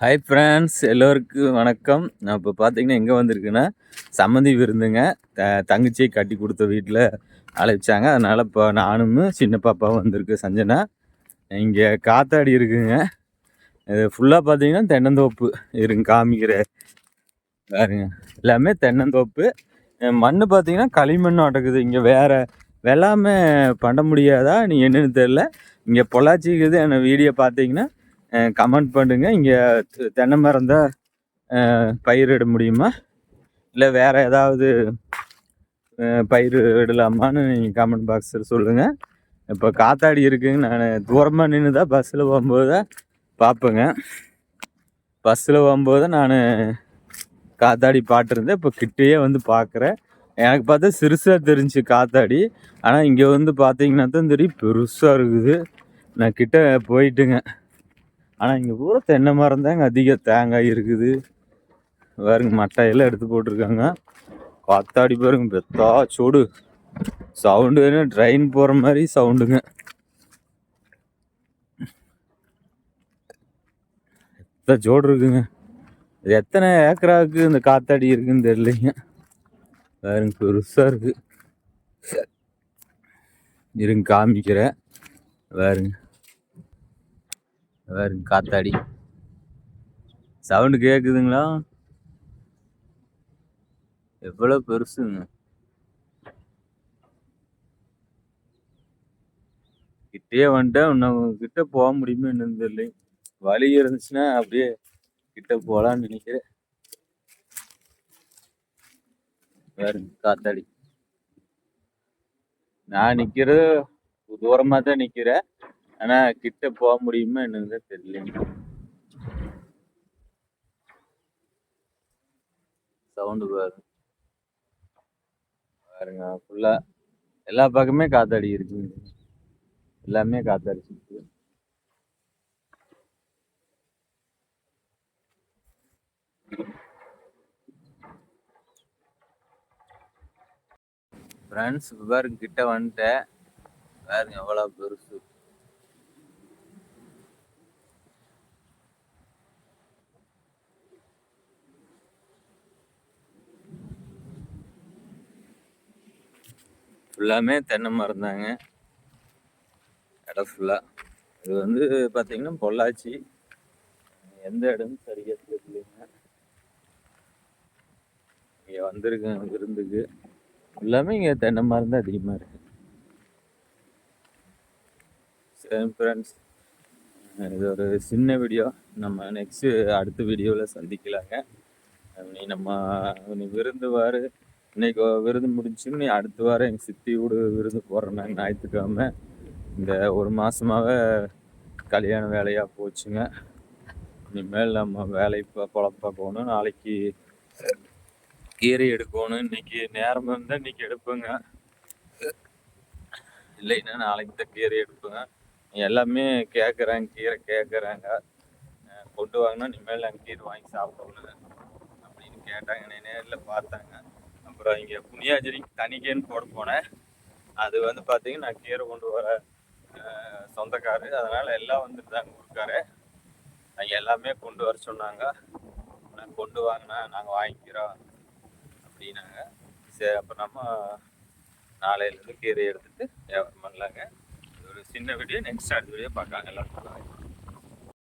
Hi friends எல்லோருக்கும் வணக்கம். நான் இப்போ பார்த்தீங்கன்னா எங்கே வந்திருக்குன்னா சம்மந்தி விருந்துங்க. த தங்கச்சியை கட்டி கொடுத்த வீட்டில் அழைச்சாங்க. அதனால் இப்போ நானும் சின்ன பாப்பாவும் வந்திருக்கு சஞ்சனா. இங்கே காத்தாடி இருக்குங்க. இது ஃபுல்லாக பார்த்தீங்கன்னா தென்னந்தோப்பு இருங்க காமிக்கிற பாருங்க. எல்லாமே தென்னந்தோப்பு. மண் பார்த்தீங்கன்னா களிமண் அடக்குது. இங்கே வேறு வெள்ளாமை பண்ண முடியாதா? நீ என்னன்னு தெரில இங்கே பொள்ளாச்சிக்குது. என்ன வீடியோ பார்த்தீங்கன்னா கமெண்ட் பண்ணுங்க. இங்கே தென்னை மரம் தான் பயிரிட முடியுமா? இல்லை வேறு ஏதாவது பயிர் இடலாமான்னு நீங்கள் கமெண்ட் பாக்ஸில் சொல்லுங்கள் இப்போ காத்தாடி இருக்குங்க நான் தூரமாக நின்று தான் பஸ்ஸில் போகும்போது தான் பார்ப்பேங்க பஸ்ஸில் போகும்போது நான் காத்தாடி பாட்டிருந்தேன் இப்போ கிட்டேயே வந்து பார்க்குறேன் எனக்கு பார்த்தா சிறுசாக தெரிஞ்சு காத்தாடி. ஆனால் இங்கே வந்து பார்த்தீங்கன்னா தான் தெரியும். பெருசாக இருக்குது. நான் கிட்ட போயிட்டுங்க. ஆனால் இங்கே பூரா தென்னை மரம் தாங்க அதிக தேங்காய் இருக்குது. பாருங்க மட்டையெல்லாம் எடுத்து போட்டிருக்காங்க. காத்தாடி பாருங்க பெத்தா சூடு. சவுண்டு வேணும் ட்ரெயின் போகிற மாதிரி சவுண்டுங்க. எத்தனை சோடு இருக்குங்க? இது எத்தனை ஏக்கராவுக்கு இந்த காத்தாடி இருக்குன்னு தெரியலைங்க. பாருங்க பெருசாக இருக்குது இருங்க காமிக்கிறேன். பாருங்க. வேறு காத்தாடி. சவுண்டு கேட்குதுங்களா எவ்வளோ பெருசுங்க. கிட்டே வந்துட்டேன் இன்னும் கிட்ட போக முடியுமே என்னன்னு தெரியல. வழி இருந்துச்சுன்னா அப்படியே கிட்ட போகலான்னு நினைக்கிறேன். பாருங்க காத்தாடி. நான் நிற்கிறது தூரமாக தான் நிற்கிறேன் ஆனா கிட்ட போக முடியுமா என்னன்னு தெரியல சவுண்டு பாரு. பாருங்க ஃபுல்லா எல்லா பக்கமே காத்தாடி இருக்கு. எல்லாமே காத்தடிச்சிருக்கு ஃப்ரெண்ட்ஸ் பாருங்க கிட்ட வந்துட்டேன். பாருங்க எவ்வளோ பெருசு. ஃபுல்லாமே தென்னை மரம் தாங்க. இடம் ஃபுல்லாக இது வந்து பார்த்திங்கன்னா பொள்ளாச்சி. எந்த இடம்னு சரியாக தெரியலைங்க. இங்கே வந்திருக்கேன் விருந்துக்கு. எல்லாமே இங்கே தென்னை மரம் தான் அதிகமாக இருக்குது சரி ஃப்ரெண்ட்ஸ் இது ஒரு சின்ன வீடியோ நம்ம நெக்ஸ்ட்டு அடுத்த வீடியோவில் சந்திக்கலாங்க. நீ நம்ம நீ விருந்துவார். இன்னைக்கு விருது முடிஞ்சுன்னு நீ அடுத்த வாரம் எங்கள் சித்தி வீடு விருது போடுறேன் ஞாயிற்றுக்கிழமை. இந்த ஒரு மாதமாகவே கல்யாண வேலையாக போச்சுங்க. இனிமேல் நம்ம வேலை இப்போ போகணும். நாளைக்கு கீரை எடுக்கணும். இன்னைக்கு நேரம் இருந்தால் இன்னைக்கு எடுப்பேங்க. இல்லைன்னா நாளைக்கு தான் கீரை எடுப்பேங்க. எல்லாமே கேட்குறாங்க கீரை கேட்குறாங்க கொண்டு வாங்கினா இனிமேல் நாங்கள் கீரை வாங்கி சாப்பிடணும் அப்படின்னு கேட்டாங்க. நேரில் பார்த்தாங்க. அப்புறம் இங்கே புனியாஜரி தனிக்கேன்னு போட போனேன். அது வந்து பார்த்தீங்கன்னா நான் கீரை கொண்டு வர சொந்தக்காரு. அதனால் எல்லாம் வந்துருந்தாங்க ஊருக்காரு அவங்க எல்லாமே கொண்டு வர சொன்னாங்க. நான் கொண்டு வாங்கினா நாங்கள் வாங்கிக்கிறோம் அப்படின்னாங்க. சரி அப்போ நம்ம நாளையிலேருந்து கீரை எடுத்துகிட்டு வியாபாரம் பண்ணலாங்க. ஒரு சின்ன வீடியோ நெக்ஸ்ட் அடுத்த வீடியோ பார்க்காங்க எல்லாம்